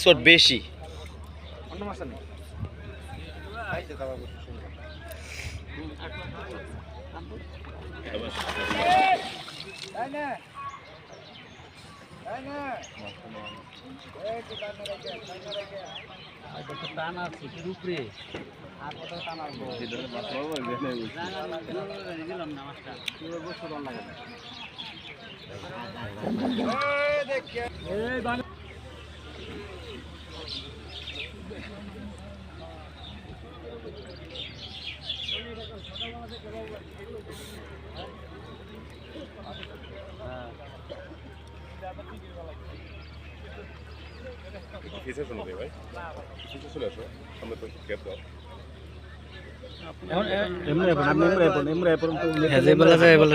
Spot বেশি। অন্য মাছ নেই টান আছে কি উপরে আর কত টান আসব দিলাম না মাছটা বছর লাগে কিসে শুনে ভাই কিসে চলে আসো আমরা তো ক্যাব দাও এমনি এখন আপনি এমনি এখন এমনি এখন তো হ্যাঁ যে বলা যায় বলে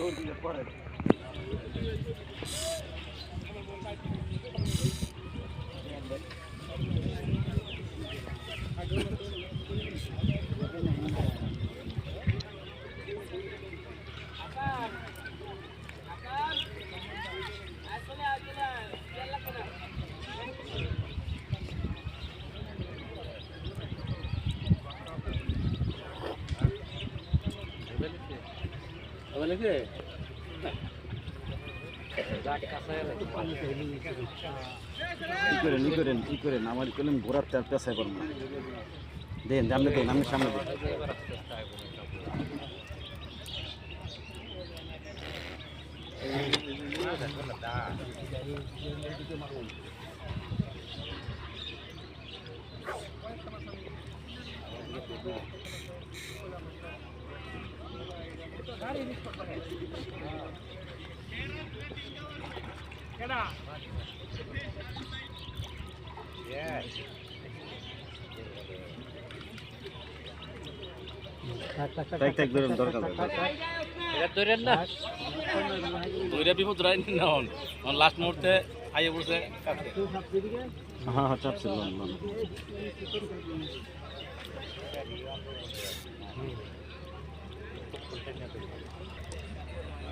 Thank you. ই করেন ই করেন ই করেন আমার ই করেন ঘোরার তেল পেশায় করুন দেন সামনে দেন আমি সামনে দেন থাক থাক ধরেন দরকার নেই। এটা ধরেন না দুইটা বিপদ লাস্ট মুহূর্তে আইয়ে পড়ছে হ্যাঁ হ্যাঁ লোন কাতলগুলোর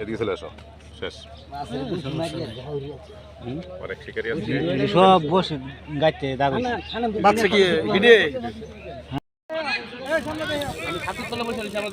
এদিকে চলে আসো। শেষ। অনেক শিকারি আছে। সব বসে গাইতে দাবি বাচ্চা কি ভিডিও আমি খাতুর তলে বসে আছি আমার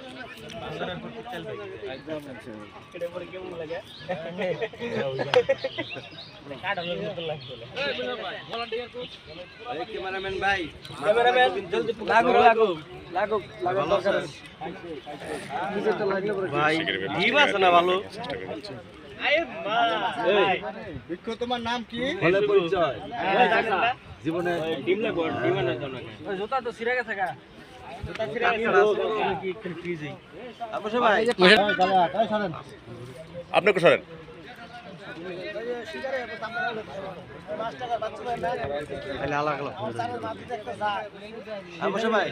ক্যামেরাম্যান ভাই লাগো লাগো লাগো লাগো দরকার ভাই ডিম আছে না ভালো? তোমার নাম কি? জীবনে ডিম লাগো ডিম আনা দাও না জুতা তো ছিড়ে গেছে আপনাকে সরেন। অবশ্য ভাই।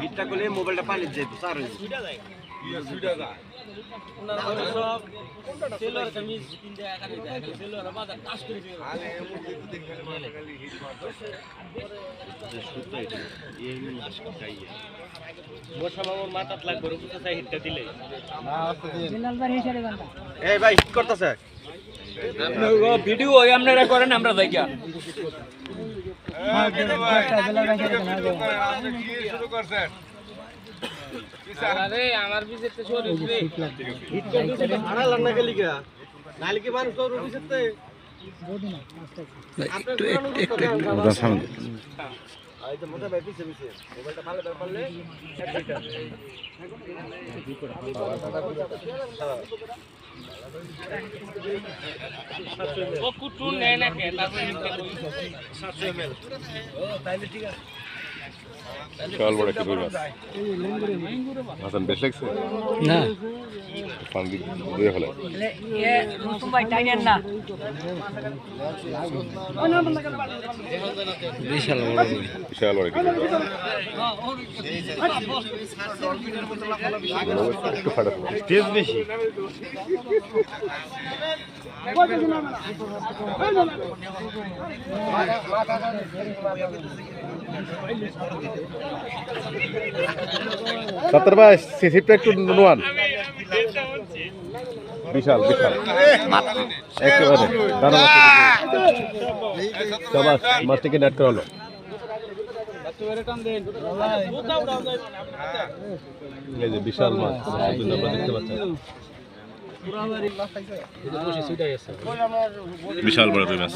হিটটা করলে মোবাইলটা পানির চার হয়ে এই ভাই কি করতেছে। ভিডিও আপনারা করেন আমরা যাইগা আরে আমার বিজেতে শরীর রে আড়াল না গেলি গা নালে কি মানুষ তো রুটি সতে ওটা সামনে এই মোটা ভাই পিছে পিছে মোবাইলটা ভালো করে পারলে ও কুটুন নেয় না কে তারপরে বিশাল বড় একটা রুই মাছ হাসান বেশ লাগছে না পান দিয়ে ফেলে বিশাল বড় বিশাল বড় একটা একটু ফাটা তেজ বেশি সত্তর ভাই, সিসিপটা একটু নোয়ান বিশাল বিশাল। একেবারে মাছ মাছটিকে নেট করা বিশাল মাছ দেখতে পাচ্ছেন। বিশাল বড় রুই মাছ।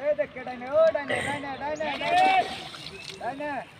এই যে শিকারি ভাই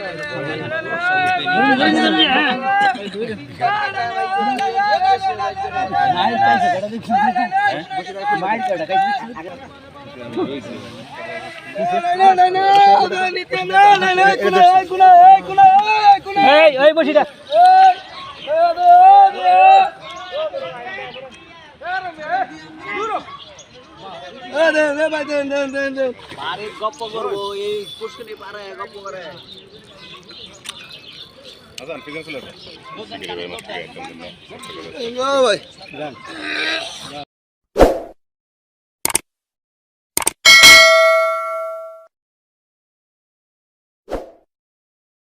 এই বসিটা। কাতল নেট করা হলো এই ওই বসিটা আরে গপ্প করবো এই পুষ্করি পারে গপ্প করে আজান ফিজান চলে শিকারি ভাই মাছ